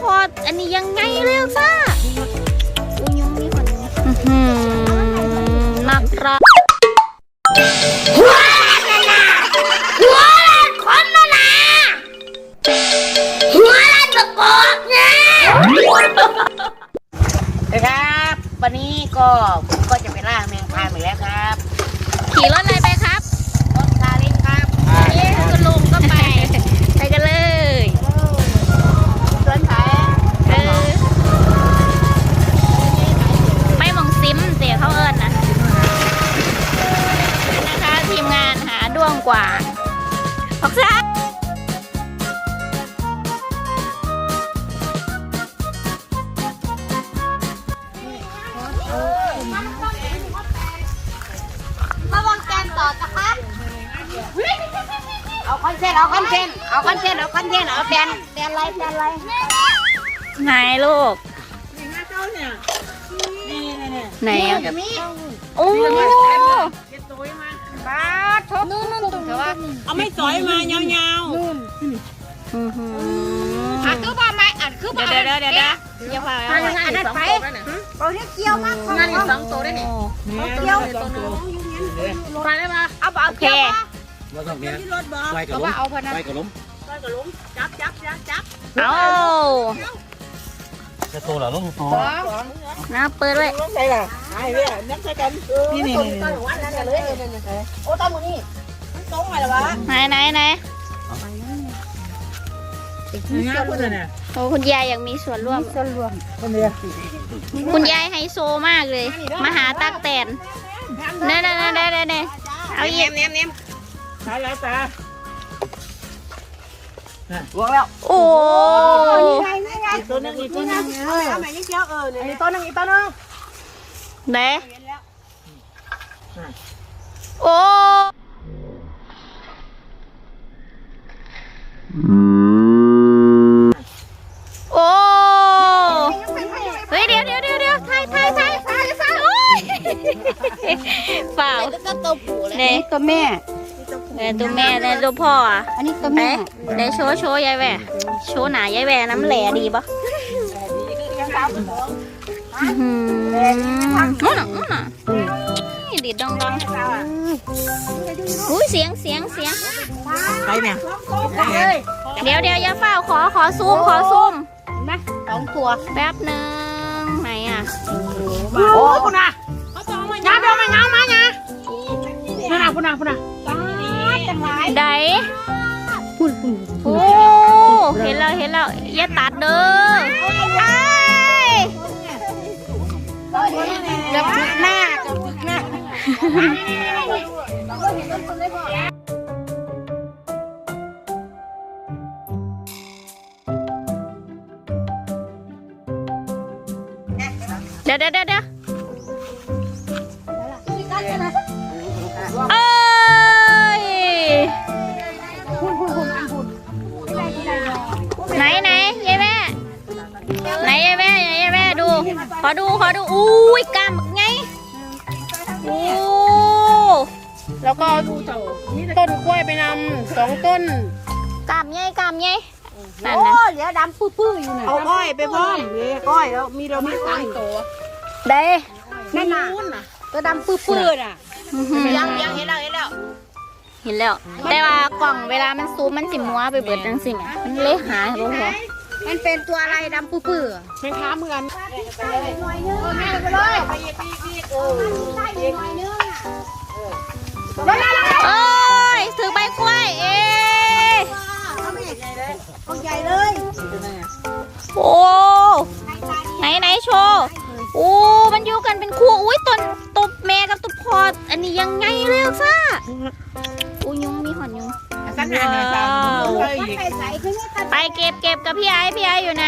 พออันนี้ยังไงเร็วซ่าอุ้ยยังมีคนอื้อหือนักรักหัวละหัวละคนละนะหัวละตะกอกเนี่ยครับ วันนี้ก็ผมก็จะไปล่าแมงพานอีกแล้วครับ ขี่รถอะไรไปครับร หาด้วงกว่าออกซ้ายระวังแกนต่อนะคะเอาคอนเทนต์เอาคอนเทนต์เอาคอนเทนต์เอาคอนเทนต์เอาแฟนแฟนไรแฟนไรไหนลูกไหนอะโอ้ บ้าทบนู่นนู่นตรงว่าเอาไม่สอยมายาวอื้อหืออะคือว่าไม่อัดคือเดี๋ยวเดี๋ยวเดี๋ยวเดี๋ยวอย่าพาอันนั้นไปเอาเรียกเกี่ยวมานั่นอีกสองตัวได้นี่ๆเกี่ยวตัวนึงไปได้ปะเอาเอาโอเคเกี่ยวมาว่าต้องเนี้ยที่รถบอกไว้กับเอาล้ว่ามเอาพนันไว้กับล้มรถกับลุงจับจับจับจับเอา จะโตเหรอล้มโตน้าเปิดไว้ลุงใส่ละไอ้เนี่ยนักใส่กันนี่นี่นี่โอ้ตั้มือนี่ตรงไหนล่ะวะไหนไหนไหนโอ้คุณยายอยากมีส่วนร่วมคนเดียวคุณยายไฮโซมากเลยมาหาตักแตนเน่เน่เน่เน่เน่เน่เอาอีกเนียมเนียมสายแล้วตาบวกแล้ว โอ้ ตัวนึงอีกตัวนึงเอาไหนยังเกี่ยวเออเนี่ยอีกตัวนึงอีกตัวนึงเด้โอ้โอ้เฮ้ยเดี๋ยวเดี๋ยวเดี๋ยวเดี๋ยวถ่ายถ่ายถ่ายถ่ายถ่ายโอ้ยเปล่าก็ตัวผู้เลยตัวแม่เออตัวแม่เนี่ยตัวพ่ออะอันนี้ตัวไหนแม่ไหนโชว์โชว์ยายแหวโชว์หนายายแหวน้ำแหล่ดีปะ นู่นน่ะนู่นน่ะนี่ดีดดังดังอุ้ยเสียงเสียงเสียงใครเนี่ยเดี๋ยวเดี๋ยวอย่าเฝ้าขอขอซูมขอซูมสองตัวแป๊บหนึ่งไหนอะโอ้คุณน่ะงาเดียวมางามาไงนั่นน่ะคุณน่ะคุณน่ะไดโอ้เห็นแล้วเห็นแล้วอย่าตัดเด้อไอ้ เดี๋ยวเดี๋ยวเดี๋ยวเดี๋ยวเอ้ยไหนไหนยายแม่ไหนยายแม่ยายแม่ดู ขอดูขอดูอุ้ยกล้ามไง แล้วก็ต้นกล้วยไปนำสองต้นกล้ามไงกล้ามไงนั่นโอ้นะเหลือดำปื้อๆอยู่น่ะเอาก้อยไปพร้อมนี่ก้อยแล้วมีเรามีตังค์เด้นั่นน่ะตัวดำปื้อๆน่ะอื้อหือยังยังเห็นแล้วเห็นแล้วเห็นแล้ว แต่ว่ากล่องเวลามันซูมมันสิมัวไปเบิดจังสิแหมมันเลยหายบ่พอมันเป็นตัวอะไรดำปื้อแม่ค้าเหมือนเอ้ย ถือใบกล้วย เอ๊ะๆตัวใหญ่เลยโอ้ไหนไหนโชว์โอ้มันอยู่กันเป็นคู่อุ้ยตนตบแม่กับตบพอด อันนี้ยังไงเร็วซ่าอุ้ยยุงมีหอนยุงสั้นหนาเนี่ยสาวเลยอีกไปใส่ขึ้นนี่ตัดไปเก็บเก็บกับพี่ไอ้พี่ไอ้อยู่ไหน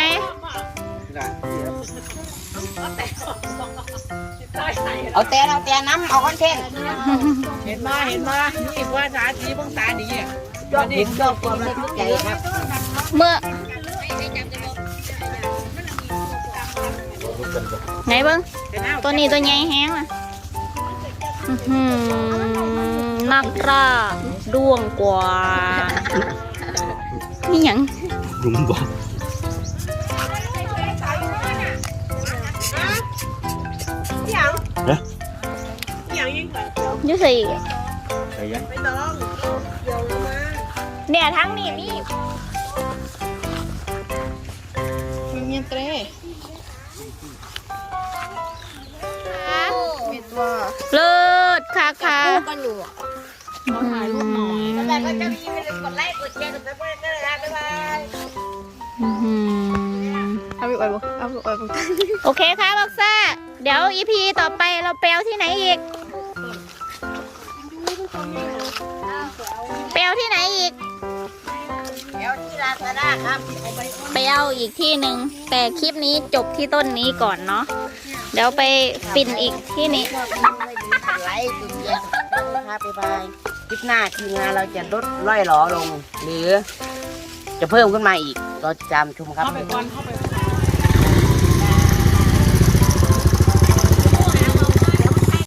เอาแต่เอาแต่น้ำเอาคอนเทนต์เห็นมาเห็นมานี่ว่าตาดีบ้างตาดีอะยอดดินยอดความมักใจครับ เมื่อไหนเบิ้งตัวนี้ตัวใหญ่แห้งอะหือนักราดวงกว่านี่หยังลุงบ อยูสี่ไปยังไปน้องเดี๋ยวลงมาเนี่ยทั้งนี่มีเงียบเต้มีตัวเลิศค่ะค่ะกันอยู่ขอถ่ายรูปหน่อยแต่ก็จะมีกดไลค์กดแชร์กดซับสไครต์ด้วยนะบ๊ายบายอื้อหือเอาไปไว้บ่เอาไปไว้บ่โอเคค่ะบ็อกซ่า เดี๋ยวอีพีต่อไปเราเปลวที่ไหนอีก เปลวที่ไหนอีก เดี๋ยวที่ลาซาด้าครับไปเอาอีกที่หนึ่งแต่คลิปนี้จบที่ต้นนี้ก่อนเนาะเดี๋ยวไปฟินอีกที่นี้ไลค์กดแชร์กดซับสไครต์บ๊ายบายคลิปหน้าทีมงานเราจะลดร้อยหลอลง หรือ จะเพิ่มขึ้นมาอีก เราจะจำชมครับ เข้าไปก่อนเข้าไปก่อน